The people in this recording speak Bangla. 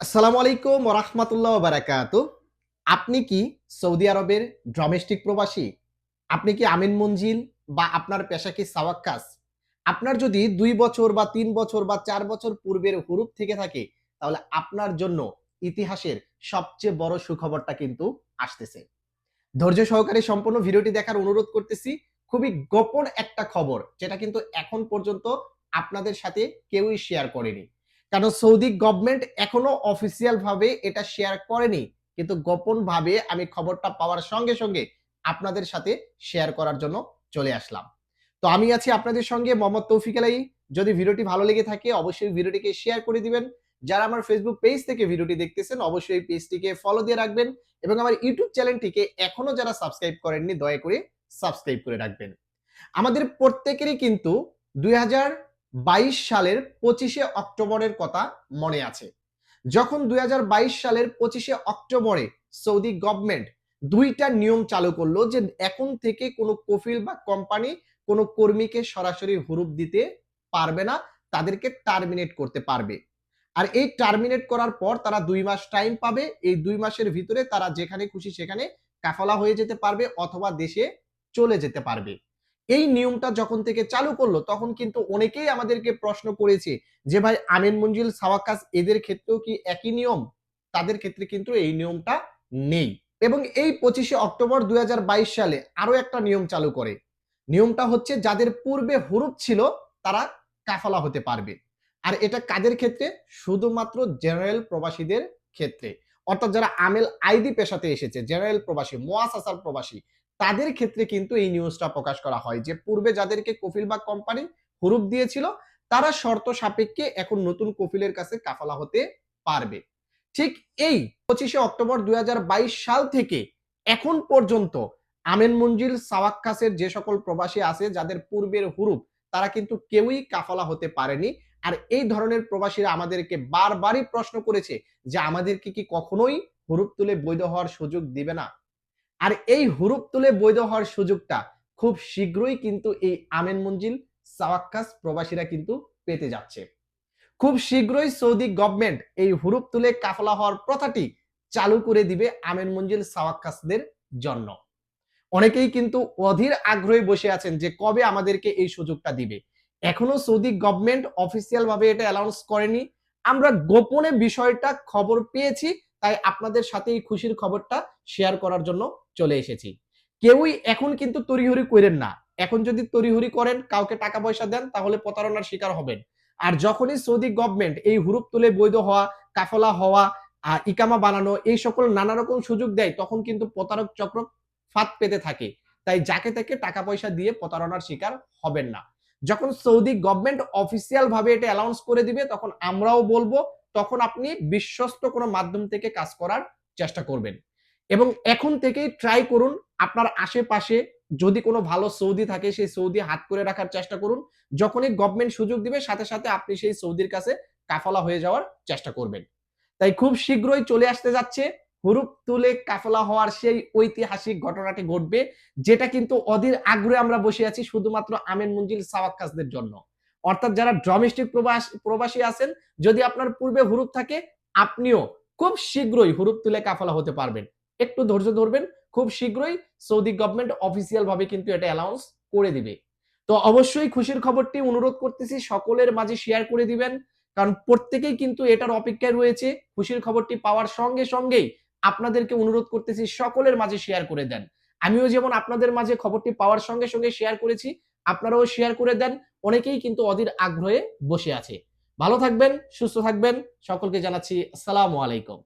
আসসালামু আলাইকুম রহমতুল্লাহ বারাকাত আপনি কি সৌদি আরবের ডোমেস্টিক প্রবাসী? আপনি কি আমিন মঞ্জিল বা আপনার পেশা কি সাওয়াক্কাস আপনার যদি দুই বছর বা তিন বছর বা চার বছর পূর্বের হুরুপ থেকে থাকে, তাহলে আপনার জন্য ইতিহাসের সবচেয়ে বড় সুখবরটা কিন্তু আসতেছে। ধৈর্য সহকারে সম্পূর্ণ ভিডিওটি দেখার অনুরোধ করতেছি, খুবই গোপন একটা খবর, যেটা কিন্তু এখন পর্যন্ত আপনাদের সাথে কেউই শেয়ার করেনি। কারণ সৌদি গভর্নমেন্ট এখনও অফিসিয়াল ভাবে এটা শেয়ার করেনি। কিন্তু গোপন ভাবে আমি খবরটা পাওয়ার সঙ্গে সঙ্গে আপনাদের সাথে শেয়ার করার জন্য চলে আসলাম। তো আমি আছি আপনাদের সঙ্গে মোহাম্মদ তৌফিক আলাই। যদি ভিডিওটি ভালো লেগে থাকে, অবশ্যই ভিডিওটিকে শেয়ার করে দিবেন। যারা আমার ফেসবুক পেজ থেকে ভিডিওটি দেখতেছেন, অবশ্যই এই পেজটিকে ফলো দিয়ে রাখবেন এবং আমার ইউটিউব চ্যানেলটিকে এখনও যারা সাবস্ক্রাইব করেননি, দয়া করে সাবস্ক্রাইব করে রাখবেন। আমাদের প্রত্যেকেরই কিন্তু দুই হাজার বাইশ সালের পঁচিশে অক্টোবরের কথা মনে আছে। যখন দুই হাজার বাইশ সালের পঁচিশে অক্টোবরে সৌদি গভর্নমেন্ট দুইটা নিয়ম চালু করল যে এখন থেকে কোনো কফিল বা কোম্পানি কোনো কর্মীকে সরাসরি হুরুপ দিতে পারবে না, তাদেরকে টার্মিনেট করতে পারবে। আর এই টার্মিনেট করার পর তারা দুই মাস টাইম পাবে, এই দুই মাসের ভিতরে তারা যেখানে খুশি সেখানে কাফলা হয়ে যেতে পারবে অথবা দেশে চলে যেতে পারবে। এই নিয়মটা যখন থেকে চালু করল, তখন কিন্তু অনেকেই আমাদেরকে প্রশ্ন করেছে যে, ভাই আমিন মঞ্জিল সাওয়াকাস, এদের ক্ষেত্রেও কি একই নিয়ম? তাদের ক্ষেত্রে কিন্তু এই নিয়মটা নেই। এবং এই পঁচিশে অক্টোবর দুই সালে আরও একটা নিয়ম চালু করে। নিয়মটা হচ্ছে, যাদের পূর্বে হুরুপ ছিল, তারা কাফালা হতে পারবে। আর এটা কাদের ক্ষেত্রে? শুধুমাত্র জেনারেল প্রবাসীদের ক্ষেত্রে। অর্থাৎ যারা আমেল আইডি পেশাতে এসেছে, জেনারেল প্রবাসী, মোয়াসাসার প্রবাসী তাদের ক্ষেত্রে কিন্তু এই নিউজটা প্রকাশ করা হয় যে পূর্বে যাদেরকে কফিল বা কোম্পানি হুরুপ দিয়েছিল, তারা শর্ত সাপেক্ষে এখন নতুন কফিলের কাছে কাফালা হতে পারবে। ঠিক এই পঁচিশে অক্টোবর দুই সাল থেকে এখন পর্যন্ত আমেন মঞ্জিল সাওয়াক্কাসের যে সকল প্রবাসী আছে যাদের পূর্বের হুরুপ, তারা কিন্তু কেউই কাফালা হতে পারেনি। আর এই ধরনের প্রবাসীরা আমাদেরকে বারবারই প্রশ্ন করেছে যে আমাদেরকে কি কখনোই হুরুপ তুলে বৈধ হওয়ার সুযোগ দিবে না? আর এই হুরুপ তুলে বৈধ হওয়ার সুযোগটা খুব শীঘ্রই কিন্তু এই আমেন মঞ্জিল, সাওয়াক্কাস প্রবাসীরা কিন্তু পেতে যাচ্ছে। খুব শীঘ্রই সৌদি গভর্নমেন্ট এই হুরুপ তুলে কাফলা হওয়ার প্রথাটি চালু করে দিবে আমেন মঞ্জিল, সাওয়াক্কাসদের জন্য। অনেকেই কিন্তু অধীর আগ্রহে বসে আছেন যে কবে আমাদেরকে এই সুযোগটা দিবে। এখনও সৌদি গভর্নমেন্ট অফিসিয়াল ভাবে এটা অ্যানাউন্স করেনি। আমরা গোপনে বিষয়টা খবর পেয়েছি, তাই আপনাদের সাথে এই খুশির খবরটা শেয়ার করার জন্য চলে এসেছি। কেউই এখন কিন্তু তড়িহড়ি করেন না। এখন যদি তড়িহড়ি করেন, কাউকে টাকা পয়সা দেন, তাহলে প্রতারণার শিকার হবেন। আর যখনই সৌদি গভর্নমেন্ট এই হুরুপ তুলে বৈধ হওয়া, কাফলা হওয়া ইকামা বানানো, এই সকল নানা রকম সুযোগ দেয়, তখন কিন্তু প্রতারক চক্র ফাঁদ পেতে থাকে। তাই যাকে তাকে টাকা পয়সা দিয়ে প্রতারণার শিকার হবেন না। যখন সৌদি গভর্নমেন্ট অফিসিয়াল ভাবে এটা অ্যালাউন্স করে দিবে, তখন আমরাও বলব, তখন আপনি বিশ্বস্ত কোনো মাধ্যম থেকে কাজ করার চেষ্টা করবেন। এবং এখন থেকেই ট্রাই করুন আপনার আশেপাশে যদি কোনো ভালো সৌদি থাকে সেই সৌদি হাত করে রাখার চেষ্টা করুন। যখনই গভর্নমেন্ট সুযোগ দিবে, সাথে সাথে আপনি সেই সৌদির কাছে কাফলা হয়ে যাওয়ার চেষ্টা করবেন। তাই খুব শীঘ্রই চলে আসতে যাচ্ছে। হুরুপ তুলে কাফলা হওয়ার সেই ঐতিহাসিক ঘটনাটি ঘটবে, যেটা কিন্তু অধীর আগ্রহে আমরা বসে আছি শুধুমাত্র আমেন মঞ্জিল সাওয়াক্কাসদের জন্য। অর্থাৎ যারা ডোমেস্টিক প্রবাস, প্রবাসী আছেন, যদি আপনার পূর্বে হুরুপ থাকে, আপনিও খুব শীঘ্রই হুরুপ তুলে কাফলা হতে পারবেন। একটু ধৈর্য ধরবেন, খুব শীঘ্রই সৌদি গভর্নমেন্ট অফিসিয়াল ভাবে কিন্তু এটা অ্যানাউন্স করে দিবে। তো অবশ্যই খুশির খবরটি অনুরোধ করতেছি, সকলের মাঝে শেয়ার করে দিবেন, কারণ প্রত্যেকেই কিন্তু এটার অপেক্ষায় রয়েছে। খুশির খবরটি পাওয়ার সঙ্গে সঙ্গেই আপনাদেরকে অনুরোধ করতেছি, সকলের মাঝে শেয়ার করে দেন। আমিও যেমন আপনাদের মাঝে খবরটি পাওয়ার সঙ্গে সঙ্গে শেয়ার করেছি, আপনারাও শেয়ার করে দেন। অনেকেই কিন্তু অধীর আগ্রহে বসে আছে। ভালো থাকবেন, সুস্থ থাকবেন, সকলকে জানাচ্ছি আসসালামু আলাইকুম।